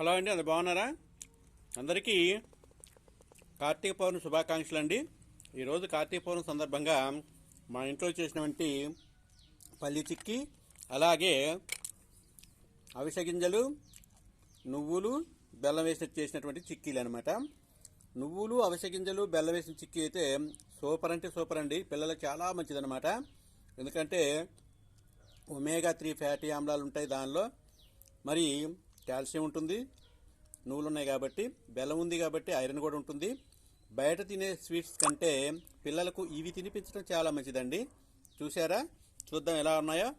Hello అండి అందరు బాగున్నారా? అందరికీ కార్తీక పౌర్ణమి శుభాకాంక్షలు అండి ఈరోజు కార్తీక పౌర్ణమి సందర్భంగా మా ఇంట్లో చేసినటువంటి పల్లి చిక్కి అలాగే అవిసె గింజలు నువ్వులు బెల్లం వేసి చేసినటువంటి చిక్కీలు అనమాట నువ్వులు అవిసె గింజలు బెల్లం వేసిన చిక్కీ అయితే సూపర్ అంటే సూపర్ అండి. పిల్లలకు చాలా మంచిదనమాట. ఎందుకంటే ఒమేగా త్రీ ఫ్యాటీ ఆమ్లాలు ఉంటాయి దానిలో. మరి కాల్షియం ఉంటుంది నువ్వులు ఉన్నాయి కాబట్టి బెల్లం ఉంది కాబట్టి ఐరన్ కూడా ఉంటుంది. బయట తినే స్వీట్స్ కంటే పిల్లలకు ఇవి తినిపించడం చాలా మంచిదండి. చూసారా చూద్దాం ఎలా ఉన్నాయో.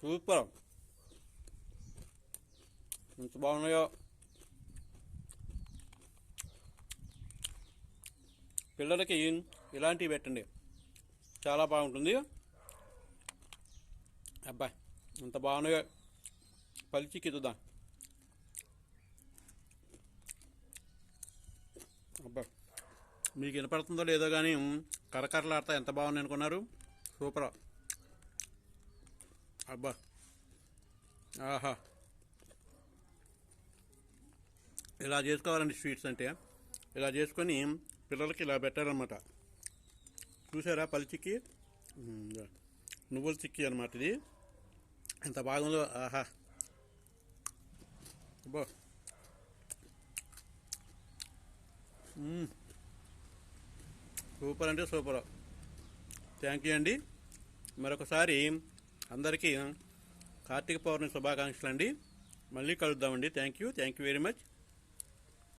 సూపర్. ఎంత బాగున్నాయో. పిల్లలకి ఇలాంటివి పెట్టండి. చాలా బాగుంటుంది. అబ్బా ఎంత బాగున్నాయో. పలిచికి చూద్దాం అబ్బా మీకు వినపడుతుందో లేదో కానీ కరకరలాడతా ఎంత బాగుంది అనుకున్నారు? సూపర్. అబ్బా ఆహా. ఇలా చేసుకోవాలండి స్వీట్స్ అంటే. ఇలా చేసుకొని పిల్లలకి ఇలా పెట్టారనమాట చూసారా పలిచిక్కి నువ్వుల చిక్కి అనమాట ఇది. ఎంత బాగుందో ఆహా. బో సూపర్ అంటే సూపర్. థ్యాంక్ యూ అండి. మరొకసారి అందరికీ కార్తీక పౌర్ణమి శుభాకాంక్షలు అండి మళ్ళీ కలుద్దామండి. Thank you. Thank you very much.